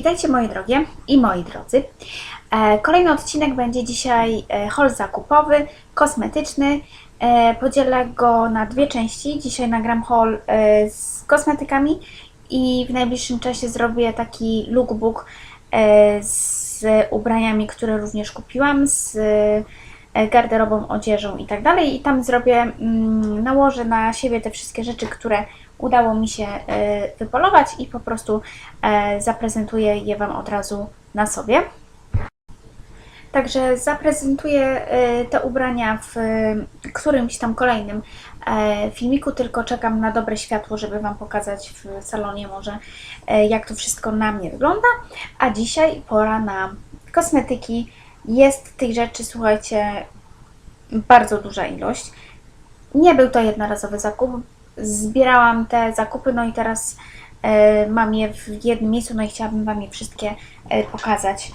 Witajcie moje drogie i moi drodzy. E, Kolejny odcinek będzie dzisiaj e, haul zakupowy, kosmetyczny. E, Podzielę go na dwie części. Dzisiaj nagram haul z kosmetykami i w najbliższym czasie zrobię taki lookbook z ubraniami, które również kupiłam, z garderobą, odzieżą i tak dalej. I tam zrobię, mm, nałożę na siebie te wszystkie rzeczy, które udało mi się e, wypolować i po prostu e, zaprezentuję je Wam od razu na sobie. Także zaprezentuję e, te ubrania w którymś tam kolejnym filmiku, tylko czekam na dobre światło, żeby Wam pokazać w salonie może jak to wszystko na mnie wygląda. A dzisiaj pora na kosmetyki. Jest tych rzeczy, słuchajcie, bardzo duża ilość. Nie był to jednorazowy zakup. Zbierałam te zakupy, no i teraz e, mam je w jednym miejscu, no i chciałabym Wam je wszystkie e, pokazać,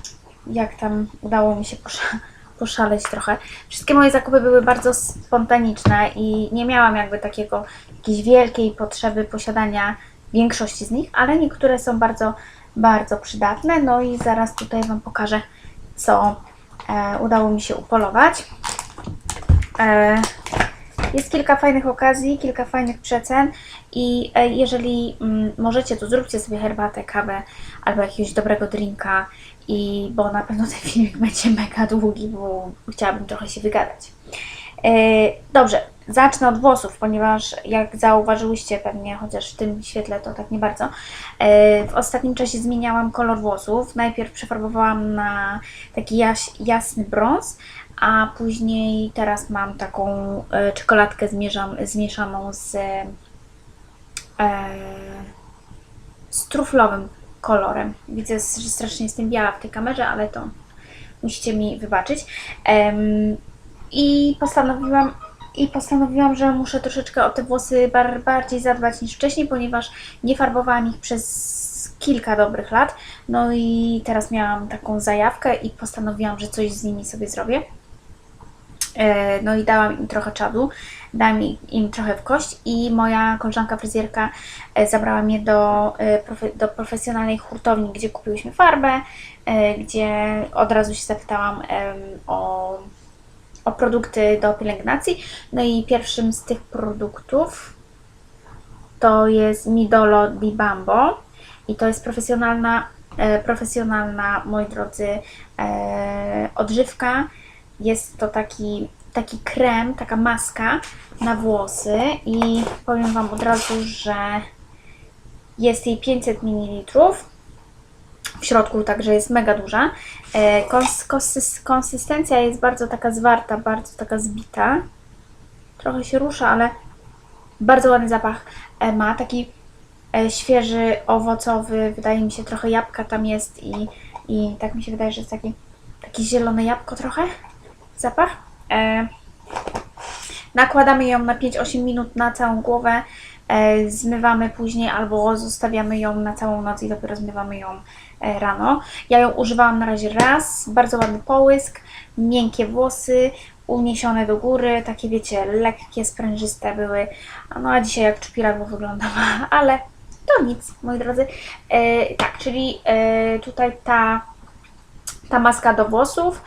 jak tam udało mi się posza- poszaleć trochę. Wszystkie moje zakupy były bardzo spontaniczne i nie miałam jakby takiego, jakiejś wielkiej potrzeby posiadania większości z nich, ale niektóre są bardzo, bardzo przydatne. No i zaraz tutaj Wam pokażę, co e, udało mi się upolować. Jest kilka fajnych okazji, kilka fajnych przecen i e, jeżeli mm, możecie, to zróbcie sobie herbatę, kawę albo jakiegoś dobrego drinka i bo na pewno ten filmik będzie mega długi, bo chciałabym trochę się wygadać. E, Dobrze, zacznę od włosów, ponieważ jak zauważyłyście pewnie, chociaż w tym świetle to tak nie bardzo, e, w ostatnim czasie zmieniałam kolor włosów. Najpierw przefarbowałam na taki jaś, jasny brąz, a później teraz mam taką e, czekoladkę zmierzam, zmieszaną z, e, z truflowym kolorem. Widzę, że strasznie jestem biała w tej kamerze, ale to musicie mi wybaczyć. I postanowiłam, i postanowiłam, że muszę troszeczkę o te włosy bar, bardziej zadbać niż wcześniej, ponieważ nie farbowałam ich przez kilka dobrych lat. No i teraz miałam taką zajawkę i postanowiłam, że coś z nimi sobie zrobię. E, No i dałam im trochę czadu, dałam im- trochę w kość i moja koleżanka fryzjerka e, zabrała mnie do, e, do profesjonalnej hurtowni, gdzie kupiłyśmy farbę, gdzie od razu się zapytałam o, o produkty do pielęgnacji. No i pierwszym z tych produktów to jest Midolo di Bambo i to jest profesjonalna, profesjonalna, moi drodzy, odżywka. Jest to taki, taki krem, taka maska na włosy i powiem Wam od razu, że jest jej 500 ml w środku, także jest mega duża. E, Kons, konsys, konsystencja jest bardzo taka zwarta, bardzo taka zbita. Trochę się rusza, ale bardzo ładny zapach e, ma, taki e, świeży, owocowy, wydaje mi się trochę jabłka tam jest i, i tak mi się wydaje, że jest taki, taki zielone jabłko trochę zapach. E, nakładamy ją na 5-8 minut na całą głowę, e, zmywamy później albo zostawiamy ją na całą noc i dopiero zmywamy ją e, rano. Ja ją używałam na razie raz, bardzo ładny połysk, miękkie włosy, uniesione do góry, takie wiecie, lekkie, sprężyste były. No a dzisiaj jak czupiradło wyglądam, ale to nic, moi drodzy. E, tak, czyli e, tutaj ta, ta maska do włosów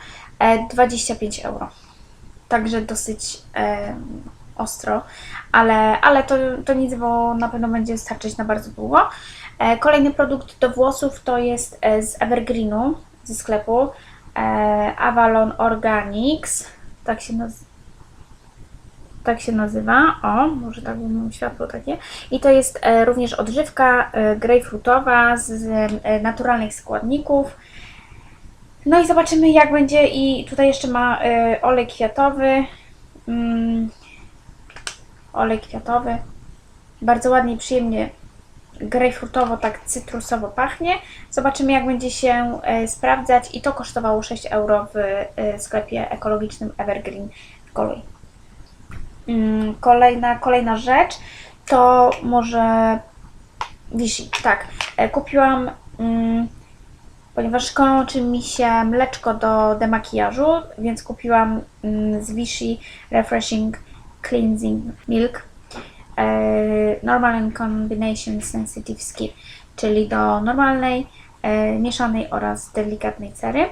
25 euro. Także dosyć e, ostro, ale, ale to, to nic, bo na pewno będzie starczyć na bardzo długo. E, kolejny produkt do włosów to jest e, z Evergreenu ze sklepu e, Avalon Organics. Tak się nazywa tak się nazywa. O, może tak mam światło takie. I to jest e, również odżywka e, grejpfrutowa z e, naturalnych składników. No i zobaczymy jak będzie i tutaj jeszcze ma e, olej kwiatowy. Mm, olej kwiatowy. Bardzo ładnie i przyjemnie grejpfrutowo, tak cytrusowo pachnie. Zobaczymy jak będzie się e, sprawdzać i to kosztowało 6 euro w e, sklepie ekologicznym Evergreen w Kolui. Mm, Kolejna, kolejna rzecz to może Vichy. Tak, e, kupiłam, mm, ponieważ kończy mi się mleczko do demakijażu, więc kupiłam mm, z Vichy Refreshing Cleansing Milk e, Normal and Combination Sensitive Skin, czyli do normalnej e, mieszanej oraz delikatnej cery.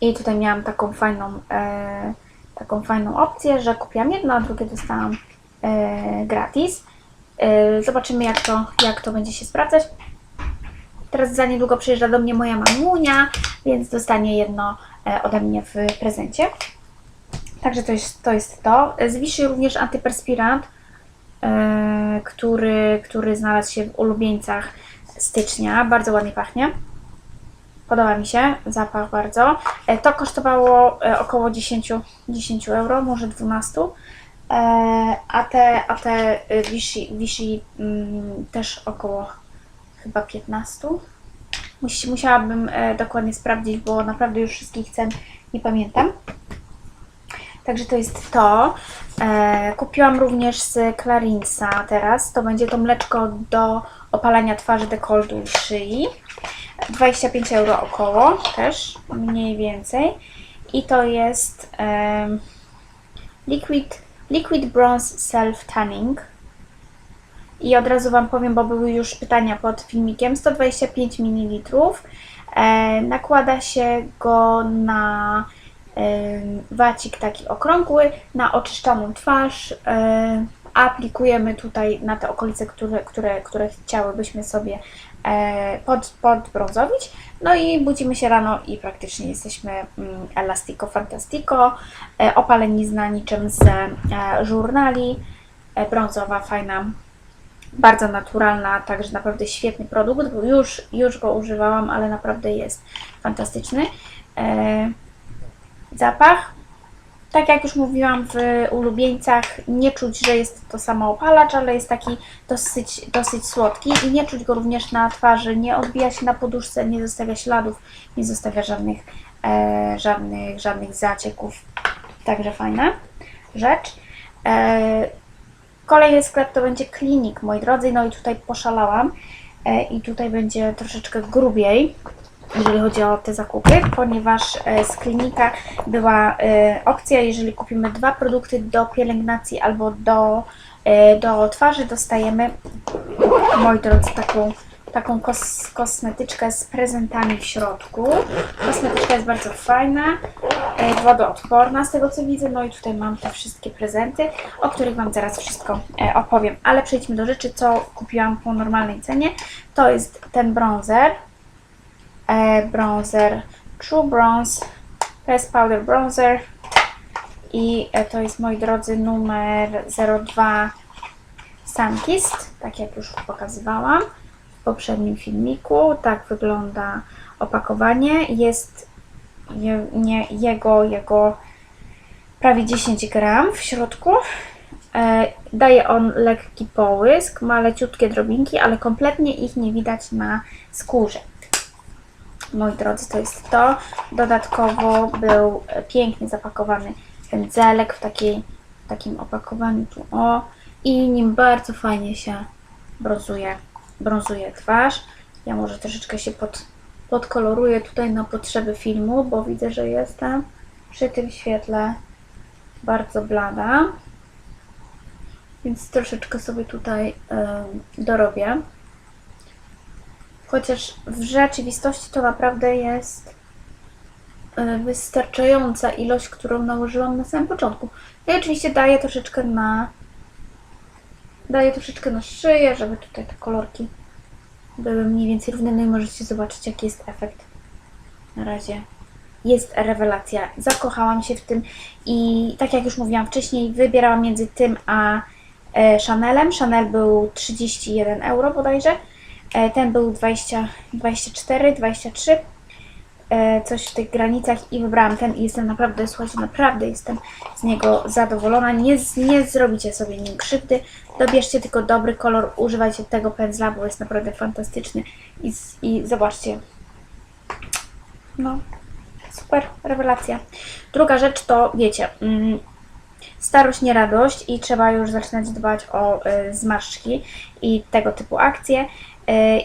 I tutaj miałam taką fajną, e, taką fajną opcję, że kupiłam jedno, a drugie dostałam gratis. Zobaczymy jak to, jak to będzie się sprawdzać. Teraz za niedługo przyjeżdża do mnie moja mamunia, więc dostanie jedno e, ode mnie w prezencie. Także to jest to. Jest to. Z Vichy również antyperspirant, e, który, który znalazł się w ulubieńcach stycznia. Bardzo ładnie pachnie. Podoba mi się zapach bardzo. E, To kosztowało około 10, 10 euro, może 12. E, A te, a te Vichy, Vichy mm, też około chyba 15. Musi, musiałabym e, dokładnie sprawdzić, bo naprawdę już wszystkich cen nie pamiętam. Także to jest to. E, kupiłam również z Clarinsa teraz. To będzie to mleczko do opalania twarzy, dekoltu i szyi. 25 euro około też, mniej więcej. I to jest em, Liquid, Liquid Bronze Self Tanning. I od razu Wam powiem, bo były już pytania pod filmikiem. 125 ml. E, nakłada się go na wacik taki okrągły, na oczyszczoną twarz. E, aplikujemy tutaj na te okolice, które, które, które chciałybyśmy sobie e, pod, podbrązowić. No i budzimy się rano i praktycznie jesteśmy mm, elastico fantastico. Opalenizna niczym z żurnali. Brązowa, fajna bardzo naturalna, także naprawdę świetny produkt, już, już go używałam, ale naprawdę jest fantastyczny. E, zapach, tak jak już mówiłam w ulubieńcach, nie czuć, że jest to samo opalacz, ale jest taki dosyć, dosyć słodki i nie czuć go również na twarzy, nie odbija się na poduszce, nie zostawia śladów, nie zostawia żadnych, e, żadnych, żadnych zacieków, także fajna rzecz. E, Kolejny sklep to będzie klinik, moi drodzy. No i tutaj poszalałam. E, I tutaj będzie troszeczkę grubiej, jeżeli chodzi o te zakupy, ponieważ e, z klinika była e, opcja, jeżeli kupimy dwa produkty do pielęgnacji albo do, do twarzy, dostajemy, moi drodzy, taką, taką kos, kosmetyczkę z prezentami w środku. Kosmetyczka jest bardzo fajna, e, wodoodporna z tego co widzę. No i tutaj mam te wszystkie prezenty, o których Wam zaraz wszystko e, opowiem. Ale przejdźmy do rzeczy, co kupiłam po normalnej cenie. To jest ten bronzer. E, bronzer True Bronze Press Powder Bronzer i to jest, moi drodzy, numer 02 Sunkist, tak jak już pokazywałam poprzednim filmiku. Tak wygląda opakowanie. Jest je, nie, jego, jego prawie 10 gram w środku. E, daje on lekki połysk, ma leciutkie drobinki, ale kompletnie ich nie widać na skórze. Moi drodzy, to jest to. Dodatkowo był pięknie zapakowany pędzelek w, takiej, w takim opakowaniu tu o i nim bardzo fajnie się brązuje, brązuje twarz. Ja może troszeczkę się pod, podkoloruję tutaj na potrzeby filmu, bo widzę, że jestem przy tym świetle bardzo blada. Więc troszeczkę sobie tutaj em, dorobię. Chociaż w rzeczywistości to naprawdę jest e, wystarczająca ilość, którą nałożyłam na samym początku. No i oczywiście daję troszeczkę na daję troszeczkę na szyję, żeby tutaj te kolorki były mniej więcej równe. No i możecie zobaczyć, jaki jest efekt. Na razie jest rewelacja. Zakochałam się w tym i tak jak już mówiłam wcześniej, wybierałam między tym a e, Chanelem. Chanel był 31 euro bodajże. E, Ten był 20, 24, 23, e, coś w tych granicach i wybrałam ten i jestem naprawdę, słuchajcie, naprawdę jestem z niego zadowolona. Nie, nie zrobicie sobie nim krzywdy, dobierzcie tylko dobry kolor, używajcie tego pędzla, bo jest naprawdę fantastyczny i, i zobaczcie, no, super, rewelacja. Druga rzecz to, wiecie, mm, starość nie radość i trzeba już zaczynać dbać o y, zmarszczki i tego typu akcje. Y,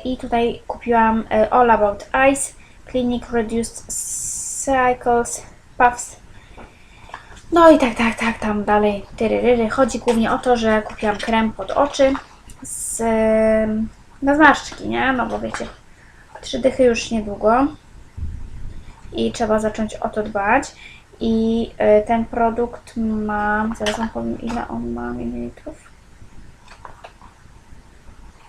I tutaj kupiłam y, All About Eyes Clinic Reduced Cycles Puffs. No i tak, tak, tak, tam dalej. Tyryryry. Chodzi głównie o to, że kupiłam krem pod oczy z, na zmarszczki, nie? No bo wiecie, Trzy dychy już niedługo i trzeba zacząć o to dbać. I y, ten produkt ma, zaraz wam powiem ile on ma mililitrów.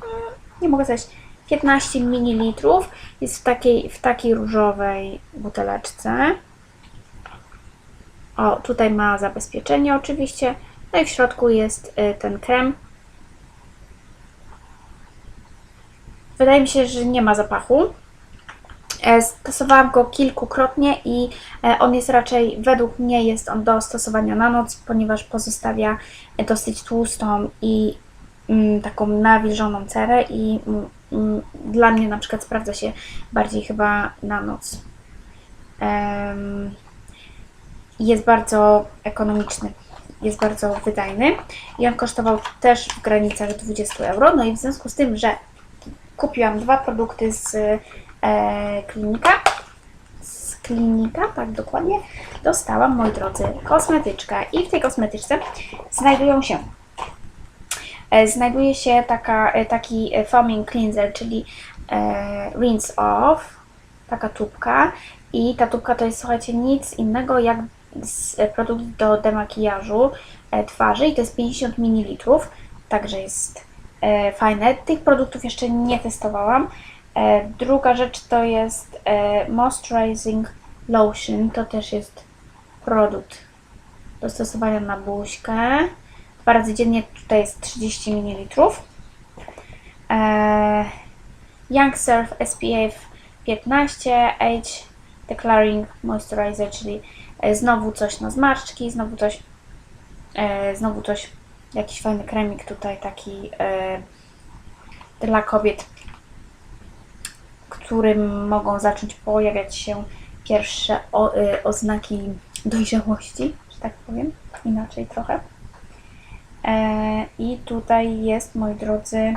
Mm, Nie mogę znaleźć. 15 ml jest w takiej, w takiej różowej buteleczce. O, tutaj ma zabezpieczenie oczywiście. No i w środku jest y, ten krem. Wydaje mi się, że nie ma zapachu. E, Stosowałam go kilkukrotnie i e, on jest raczej, według mnie jest on do stosowania na noc, ponieważ pozostawia e, dosyć tłustą i taką nawilżoną cerę i mm, mm, dla mnie na przykład sprawdza się bardziej chyba na noc. Jest bardzo ekonomiczny, jest bardzo wydajny i on kosztował też w granicach 20 euro. No i w związku z tym, że kupiłam dwa produkty z e, klinika, z klinika, tak dokładnie, dostałam, moi drodzy, kosmetyczkę i w tej kosmetyczce znajdują się znajduje się taka, e, taki e, foaming cleanser, czyli e, rinse off, taka tubka i ta tubka to jest, słuchajcie, nic innego jak e, produkt do demakijażu e, twarzy i to jest 50 ml, także jest e, fajne. Tych produktów jeszcze nie testowałam. E, druga rzecz to jest e, Moisturizing Lotion, to też jest produkt do stosowania na buźkę. Dwa razy dziennie tutaj jest 30 ml. E, Young Surf SPF 15 Age Declaring Moisturizer, czyli e, znowu coś na zmarszczki, znowu coś, e, znowu coś, jakiś fajny kremik tutaj taki e, dla kobiet, którym mogą zacząć pojawiać się pierwsze o, e, oznaki dojrzałości, że tak powiem, inaczej trochę. E, I tutaj jest, moi drodzy,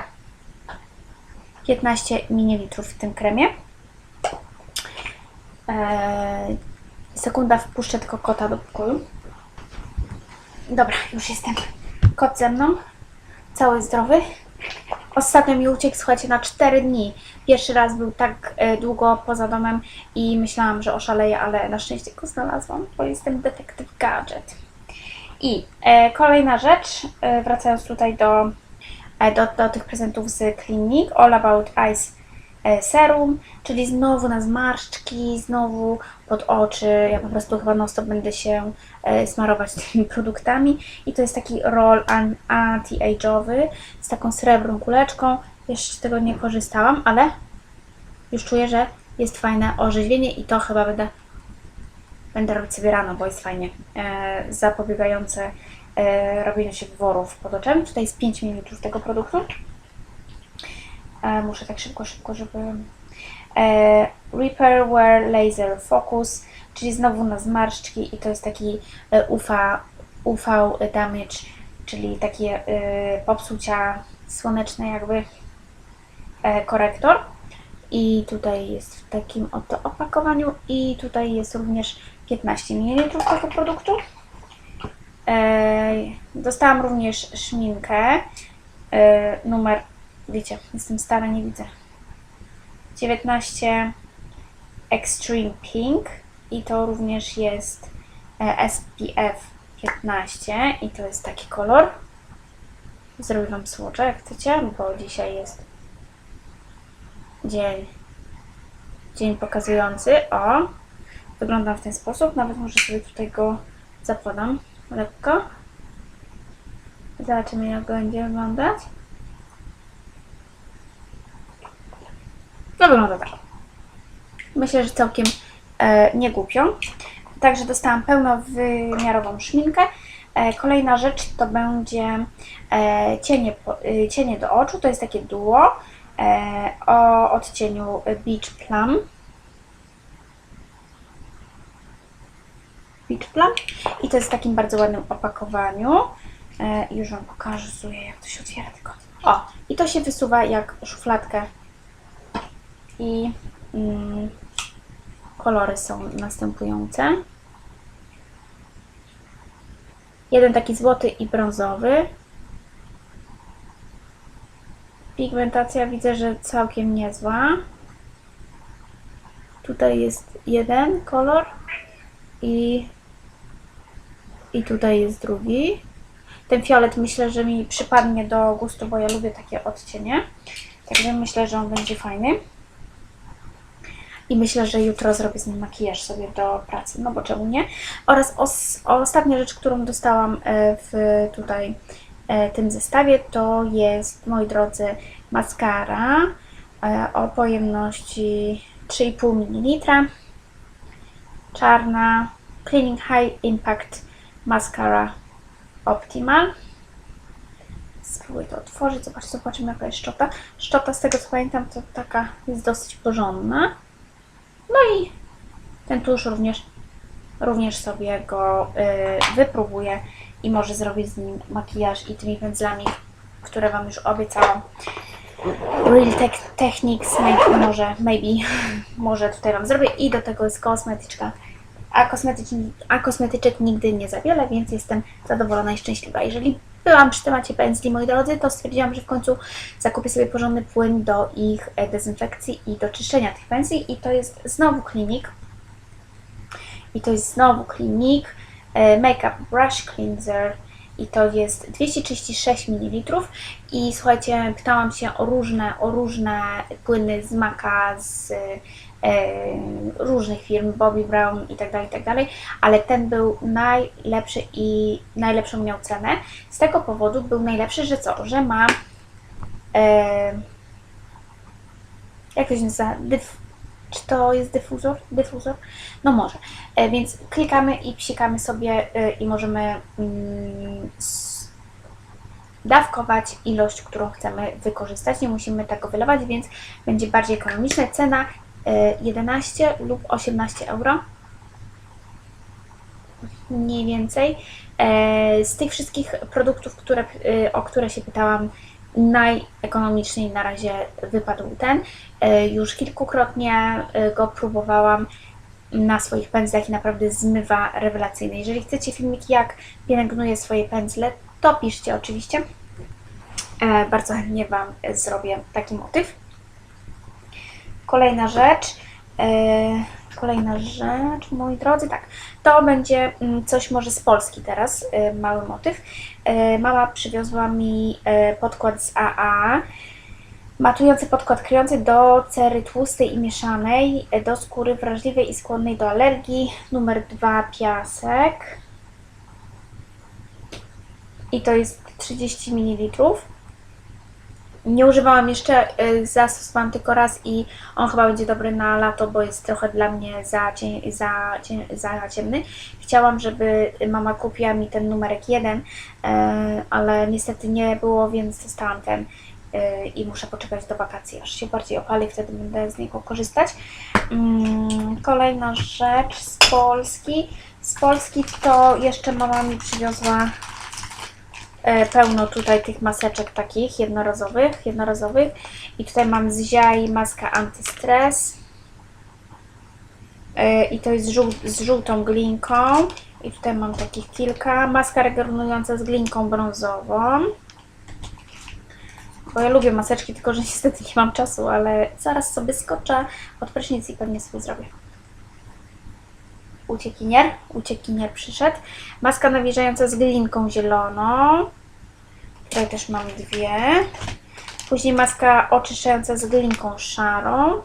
15 ml w tym kremie. Eee, sekunda, wpuszczę tylko kota do pokoju. Dobra, już jestem. Kot ze mną. Cały zdrowy. Ostatnio mi uciekł, słuchajcie, na 4 dni. Pierwszy raz był tak e, długo poza domem i myślałam, że oszaleję, ale na szczęście go znalazłam, bo jestem detektyw gadżet. I e, kolejna rzecz, e, wracając tutaj do, e, do, do tych prezentów z klinik, All About Eyes Serum, czyli znowu na zmarszczki, znowu pod oczy. Ja po prostu chyba non będę się smarować tymi produktami. I to jest taki roll an- anti-age'owy z taką srebrną kuleczką. Jeszcze tego nie korzystałam, ale już czuję, że jest fajne orzeźwienie i to chyba będę Będę robić sobie rano, bo jest fajnie. E, zapobiegające e, robieniu się worów pod oczem. Tutaj jest 5 ml tego produktu. E, muszę tak szybko, szybko, żeby... E, Wear Laser Focus, czyli znowu na zmarszczki i to jest taki e, UV, UV damage, czyli takie e, popsucia słoneczne jakby e, korektor. I tutaj jest w takim oto opakowaniu i tutaj jest również 15 ml tego produktu. Dostałam również szminkę eee, numer, wiecie, jestem stara, nie widzę. 19 Extreme Pink i to również jest e, SPF 15 i to jest taki kolor. Zrobię Wam słocze jak chcecie, bo dzisiaj jest dzień, dzień pokazujący. O, wyglądam w ten sposób. Nawet może sobie tutaj go zapodam lekko. Zobaczymy jak będzie wyglądać. No wygląda tak. Myślę, że całkiem e, nie głupio. Także dostałam pełnowymiarową szminkę. E, kolejna rzecz to będzie e, cienie, e, cienie do oczu. To jest takie duo o odcieniu Beach Plum. Beach Plum. I to jest w takim bardzo ładnym opakowaniu. E, już Wam pokażę, jak to się otwiera tylko. O, i to się wysuwa jak szufladkę. I mm, kolory są następujące. Jeden taki złoty i brązowy. Pigmentacja widzę, że całkiem niezła. Tutaj jest jeden kolor i, i tutaj jest drugi. Ten fiolet myślę, że mi przypadnie do gustu, bo ja lubię takie odcienie. Także myślę, że on będzie fajny. I myślę, że jutro zrobię z nim makijaż sobie do pracy, no bo czemu nie? Oraz os, ostatnia rzecz, którą dostałam e, w tutaj tym zestawie, to jest, moi drodzy, maskara e, o pojemności 3,5 ml. Czarna Cleaning High Impact Mascara Optimal. Spróbuję to otworzyć, zobaczcie, zobaczymy jaka jest szczota. Szczota, z tego co pamiętam, to taka jest dosyć porządna. No i ten tusz również, również sobie go y, wypróbuję i może zrobić z nim makijaż i tymi pędzlami, które Wam już obiecałam. Real Tech Techniques, może, maybe, może tutaj Wam zrobię i do tego jest kosmetyczka. A, kosmetycz, a kosmetyczek nigdy nie za wiele, więc jestem zadowolona i szczęśliwa. Jeżeli byłam przy temacie pędzli, moi drodzy, to stwierdziłam, że w końcu zakupię sobie porządny płyn do ich e, dezynfekcji i do czyszczenia tych pędzli i to jest znowu klinik. I to jest znowu klinik Makeup Brush Cleanser i to jest 236 ml i słuchajcie, pytałam się o różne, o różne płyny z Maka, z e, różnych firm, Bobby Brown i tak dalej, i tak dalej, ale ten był najlepszy i najlepszą miał cenę. Z tego powodu był najlepszy, że co? Że ma e, jak to się nazywa? Czy to jest dyfuzor? Dyfuzor? No może. E, więc klikamy i psikamy sobie e, i możemy mm, dawkować ilość, którą chcemy wykorzystać. Nie musimy tego wylewać, więc będzie bardziej ekonomiczne. Cena e, 11 lub 18 euro. Mniej więcej. E, Z tych wszystkich produktów, które, e, o które się pytałam, najekonomiczniej na razie wypadł ten. E, Już kilkukrotnie e, go próbowałam na swoich pędzlach i naprawdę zmywa rewelacyjnie. Jeżeli chcecie filmik, jak pielęgnuję swoje pędzle, to piszcie oczywiście. E, Bardzo chętnie Wam zrobię taki motyw. Kolejna rzecz. Kolejna rzecz, moi drodzy, tak. To będzie mm, coś może z Polski teraz, e, mały motyw. E, mama przywiozła mi e, podkład z AA. Matujący podkład kryjący do cery tłustej i mieszanej, do skóry wrażliwej i skłonnej do alergii. Numer 2 piasek. I to jest 30 ml. Nie używałam jeszcze, y, zastosowałam tylko raz i on chyba będzie dobry na lato, bo jest trochę dla mnie za, cie, za, cie, za ciemny. Chciałam, żeby mama kupiła mi ten numerek jeden, y, ale niestety nie było, więc dostałam ten y, i muszę poczekać do wakacji, aż się bardziej opali, wtedy będę z niego korzystać. Mm, Kolejna rzecz z Polski. Z Polski to jeszcze mama mi przywiozła e, pełno tutaj tych maseczek takich jednorazowych, jednorazowych. I tutaj mam z Ziai maska antystres. E, I to jest z żółtą glinką. I tutaj mam takich kilka. Maska regenerująca z glinką brązową. Bo ja lubię maseczki, tylko że niestety nie mam czasu, ale zaraz sobie skoczę od prysznic i pewnie sobie zrobię. Uciekinier, uciekinier przyszedł. Maska nawilżająca z glinką zieloną. Tutaj też mam dwie. Później maska oczyszczająca z glinką szarą.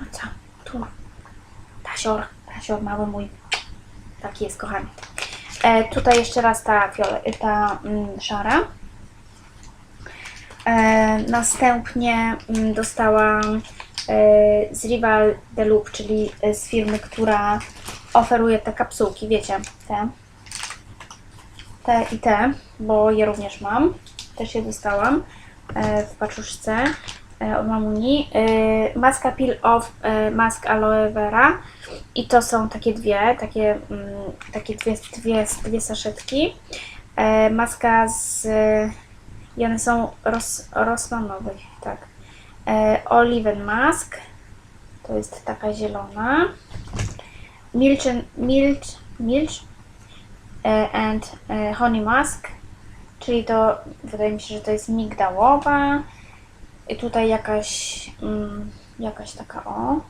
No co? Tu. Tasior, tasior mały mój. Taki jest, kochany. E, tutaj jeszcze raz ta, fiole, ta mm, szara. E, następnie mm, dostałam z Rival Deluxe, czyli e, z firmy, która oferuje te kapsułki, wiecie, te. Te i te, bo je również mam. Też je dostałam e, w paczuszce e, od mamuni. E, Maska Peel Off e, Mask Aloe Vera. I to są takie dwie, takie, mm, takie dwie, dwie, dwie saszetki. E, Maska z... I one są ros, rosmanowe, tak. E, Oliven Mask. To jest taka zielona. Milch, milch, milch e, and e, Honey Mask. Czyli to, wydaje mi się, że to jest migdałowa. I tutaj jakaś mm, Jakaś taka o.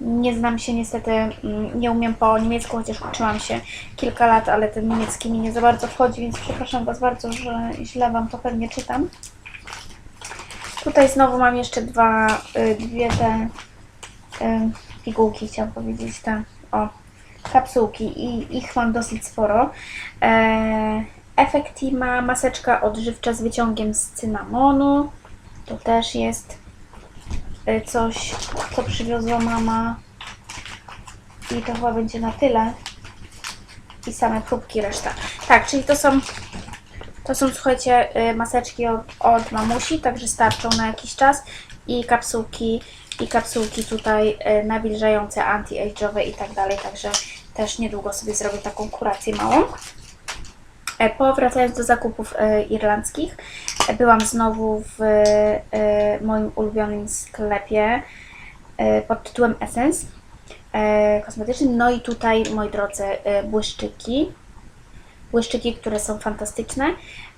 Nie znam się niestety, mm, nie umiem po niemiecku, chociaż uczyłam się kilka lat, ale ten niemiecki mi nie za bardzo wchodzi, więc przepraszam Was bardzo, że źle Wam to pewnie czytam. Tutaj znowu mam jeszcze dwa, y, dwie te y, pigułki, chciałam powiedzieć, te, o, kapsułki i ich mam dosyć sporo. E, Efekti ma maseczka odżywcza z wyciągiem z cynamonu. To też jest y, coś, co przywiozła mama. I to chyba będzie na tyle. I same próbki reszta. Tak, czyli to są to są, słuchajcie, y, maseczki od, od mamusi, także starczą na jakiś czas i kapsułki, i kapsułki tutaj y, nawilżające, anti-age'owe i tak dalej, także też niedługo sobie zrobię taką kurację małą. E, Powracając do zakupów e, irlandzkich, e, byłam znowu w moim ulubionym sklepie pod tytułem Essence e, kosmetycznym. No i tutaj, moi drodzy, błyszczyki. Błyszczyki, które są fantastyczne.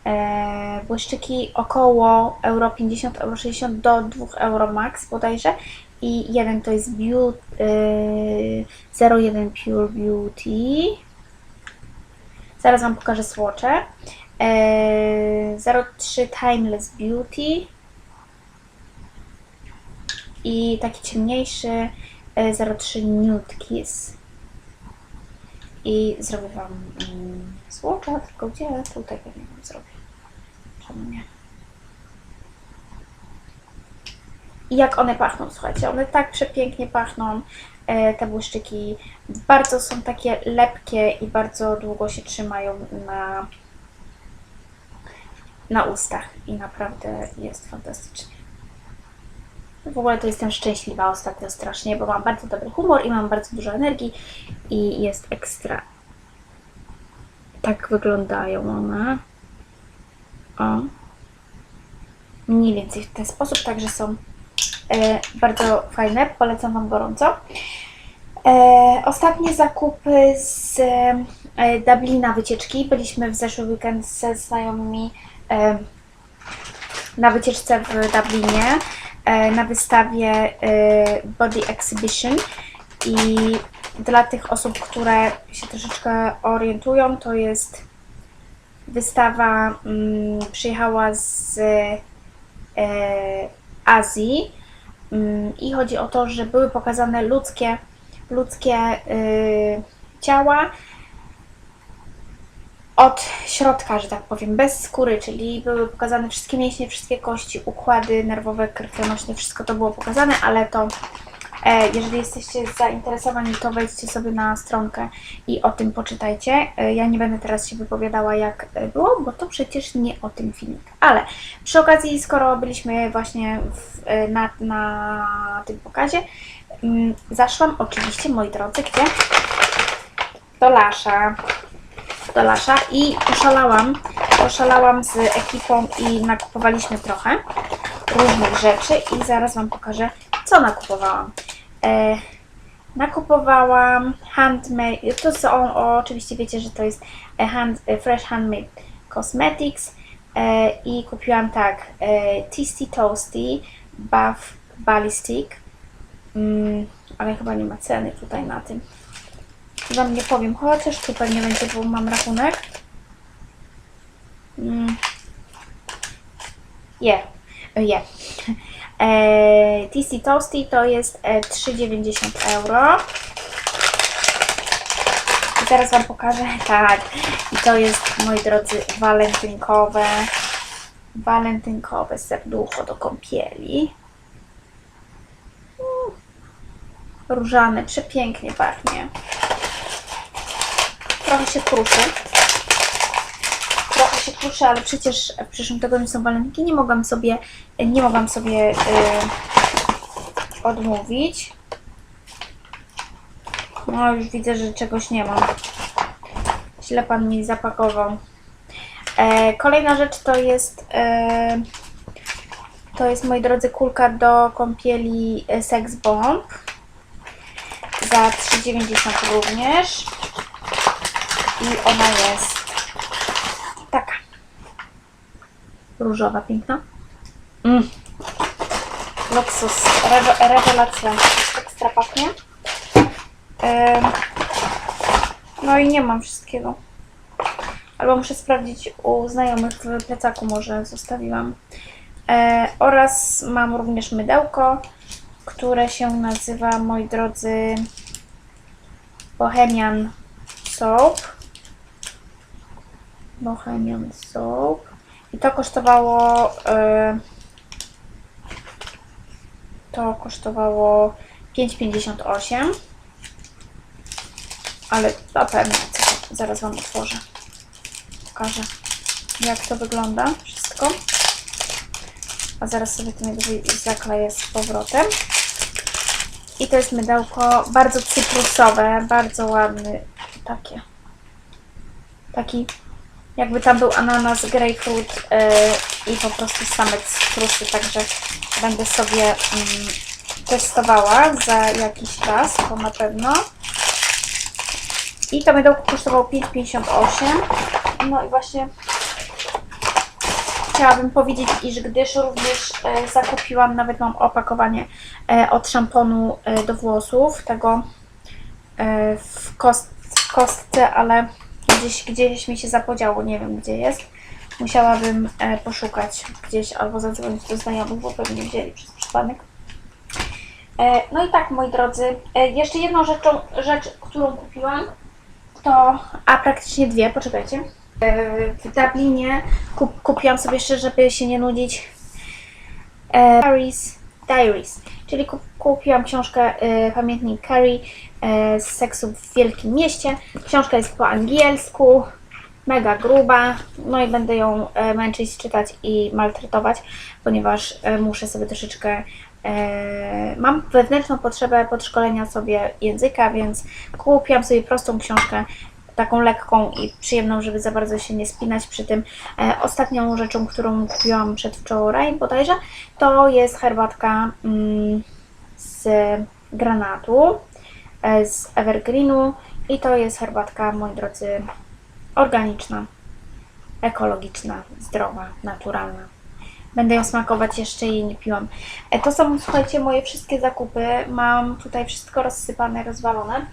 E, błyszczyki około euro 50, euro 60 do 2 euro max bodajże. I jeden to jest Beauty, e, 01 Pure Beauty. Zaraz Wam pokażę słocze. E, 03 Timeless Beauty. I taki ciemniejszy e, 03 Nude Kiss. I zrobię Wam mm, słocza, tylko gdzie? Tutaj pewnie Wam zrobię. Czemu nie? I jak one pachną, słuchajcie, one tak przepięknie pachną, e, te błyszczyki. Bardzo są takie lepkie i bardzo długo się trzymają na, na ustach. I naprawdę jest fantastycznie. W ogóle to jestem szczęśliwa ostatnio strasznie, bo mam bardzo dobry humor i mam bardzo dużo energii i jest ekstra. Tak wyglądają one. O. Mniej więcej w ten sposób, także są e, bardzo fajne, polecam Wam gorąco. E, ostatnie zakupy z e, Dublina wycieczki. Byliśmy w zeszły weekend ze znajomymi e, na wycieczce w Dublinie na wystawie e, Body Exhibition. I dla tych osób, które się troszeczkę orientują, to jest wystawa mm, przyjechała z e, Azji. Mm, i chodzi o to, że były pokazane ludzkie, ludzkie ciała od środka, że tak powiem, bez skóry, czyli były pokazane wszystkie mięśnie, wszystkie kości, układy nerwowe, krwionośne, wszystko to było pokazane, ale to e, jeżeli jesteście zainteresowani, to wejdźcie sobie na stronkę i o tym poczytajcie. E, ja nie będę teraz się wypowiadała, jak e, było, bo to przecież nie o tym filmik. Ale przy okazji, skoro byliśmy właśnie w, e, na, na tym pokazie, mm, zaszłam oczywiście, moi drodzy, gdzie? Do Lasza do Lasza i poszalałam, poszalałam z ekipą i nakupowaliśmy trochę różnych rzeczy i zaraz Wam pokażę, co nakupowałam. E, nakupowałam handmade, to są, oczywiście wiecie, że to jest e, hand, e, Fresh Handmade Cosmetics e, i kupiłam tak, e, Tasty Toasty Buff Ballistic, mm, ale chyba nie ma ceny tutaj na tym. Wam nie powiem, chociaż tu pewnie będzie, bo mam rachunek. Mm. Je, je. E, Toasty to jest e, 3,90 euro. I teraz Wam pokażę, tak, i to jest, moi drodzy, walentynkowe, walentynkowe serducho do kąpieli. Mm. Różane, przepięknie pachnie trochę się kruszy. Trochę się kruszy, ale przecież w przyszłym tygodniu są walentynki. Nie mogłam sobie, nie mogłam sobie yy, odmówić. No już widzę, że czegoś nie mam. Źle pan mi zapakował. E, kolejna rzecz to jest e, to jest, moi drodzy, kulka do kąpieli e, Sex Bomb za 3,90 również i ona jest taka różowa, piękna. Mm. Luksus, rewe, rewelacja. Ekstra pachnie. Em, no i nie mam wszystkiego. Albo muszę sprawdzić u znajomych w plecaku, może zostawiłam. E, oraz mam również mydełko, które się nazywa, moi drodzy, Bohemian Soap. Bohemian Soap. I to kosztowało. E, to kosztowało 5,58. Ale zapewne, co- zaraz Wam otworzę. Pokażę, jak to wygląda wszystko. A zaraz sobie to zakleję z powrotem. I to jest mydełko bardzo cytrusowe, bardzo ładny, takie. Taki, jakby tam był ananas, grapefruit yy, i po prostu same cytrusy, także będę sobie mm, testowała za jakiś czas, to na pewno. I to mydełko kosztowało 5,58. No i właśnie chciałabym powiedzieć, iż gdyż również e, zakupiłam, nawet mam opakowanie e, od szamponu e, do włosów, tego w, kost, w kostce, ale gdzieś, gdzieś mi się zapodziało, nie wiem gdzie jest. Musiałabym e, poszukać gdzieś albo zadzwonić do znajomych, bo pewnie wzięli przez przypadek. E, no i tak, moi drodzy, e, jeszcze jedną rzeczą, rzecz, którą kupiłam, to, a praktycznie dwie, poczekajcie. E, W Dublinie kup, kupiłam sobie jeszcze, żeby się nie nudzić, e, Carrie's Diaries, czyli kup, kupiłam książkę e, Pamiętnik Carrie e, z seksu w wielkim mieście. Książka jest po angielsku, mega gruba, no i będę ją e, męczyć, czytać i maltretować, ponieważ e, muszę sobie troszeczkę e, mam wewnętrzną potrzebę podszkolenia sobie języka, więc kupiłam sobie prostą książkę, taką lekką i przyjemną, żeby za bardzo się nie spinać przy tym. E, ostatnią rzeczą, którą kupiłam przedwczoraj bodajże, to jest herbatka mm, z granatu, e, z evergreenu i to jest herbatka, moi drodzy, organiczna, ekologiczna, zdrowa, naturalna. Będę ją smakować, jeszcze jej nie piłam. E, To są, słuchajcie, moje wszystkie zakupy. Mam tutaj wszystko rozsypane, rozwalone.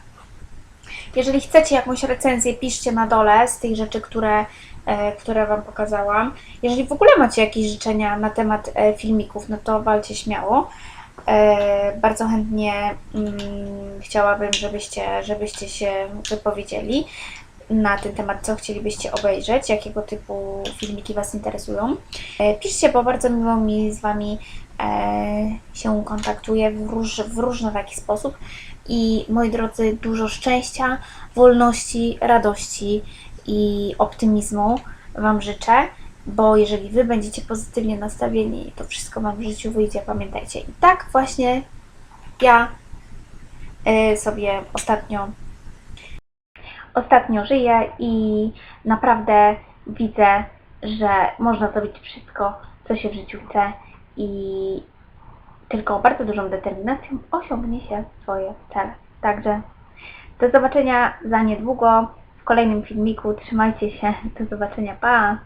Jeżeli chcecie jakąś recenzję, piszcie na dole z tych rzeczy, które, e, które Wam pokazałam. Jeżeli w ogóle macie jakieś życzenia na temat filmików, no to walcie śmiało. E, bardzo chętnie mm, chciałabym, żebyście, żebyście się wypowiedzieli na ten temat, co chcielibyście obejrzeć, jakiego typu filmiki Was interesują. E, Piszcie, bo bardzo miło mi z Wami e, się kontaktuje w, róż, w sposób. I moi drodzy, dużo szczęścia, wolności, radości i optymizmu Wam życzę, bo jeżeli Wy będziecie pozytywnie nastawieni, to wszystko Wam w życiu wyjdzie, pamiętajcie. I tak właśnie ja e, sobie ostatnio ostatnio żyję i naprawdę widzę, że można zrobić wszystko, co się w życiu chce i tylko bardzo dużą determinacją osiągnie się swoje cele. Także do zobaczenia za niedługo w kolejnym filmiku. Trzymajcie się. Do zobaczenia. Pa!